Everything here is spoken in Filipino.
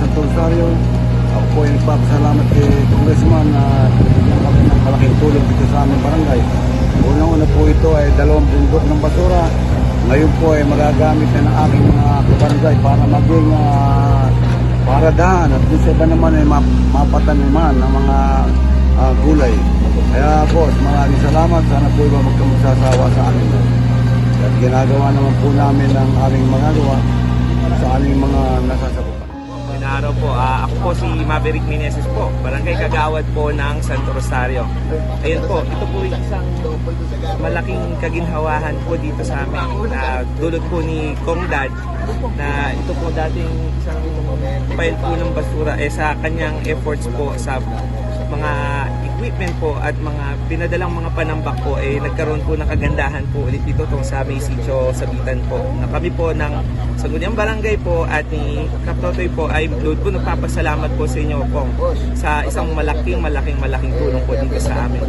Santo Rosario. Ako po ay nagpapasalamat kay Congressman na kami ng malaking tulong dito sa aming barangay. Unang-una po ito ay dalawang bundok ng basura. Ngayon po ay magagamit na ng aking mga kabarangay para maging ah, paradahan at kung iba naman ay map- mapataniman ng mga ah, gulay. Kaya boss, maraming salamat. Sana po iba magkamusasawa sa amin. At ginagawa naman po namin ang aming magagawa sa aming mga nasasakupan. Magandang araw po. Ah, ako po si Maverick Meneses po, barangay kagawad po ng Santo Rosario. Ayun po, ito po yung isang malaking kaginhawahan po dito sa amin na dulot po ni Kong na ito po dating isang pile po ng basura eh sa kanyang efforts po sa mga equipment po at mga pinadalang mga panambak po eh nagkaroon po ng kagandahan po ulit dito tong sa may sitio Sabitan po na kami po ng Sangguniang Barangay po at ni Kaptotoy po ay load po nagpapasalamat po sa inyo po sa isang malaking malaking malaking tulong po dito sa amin.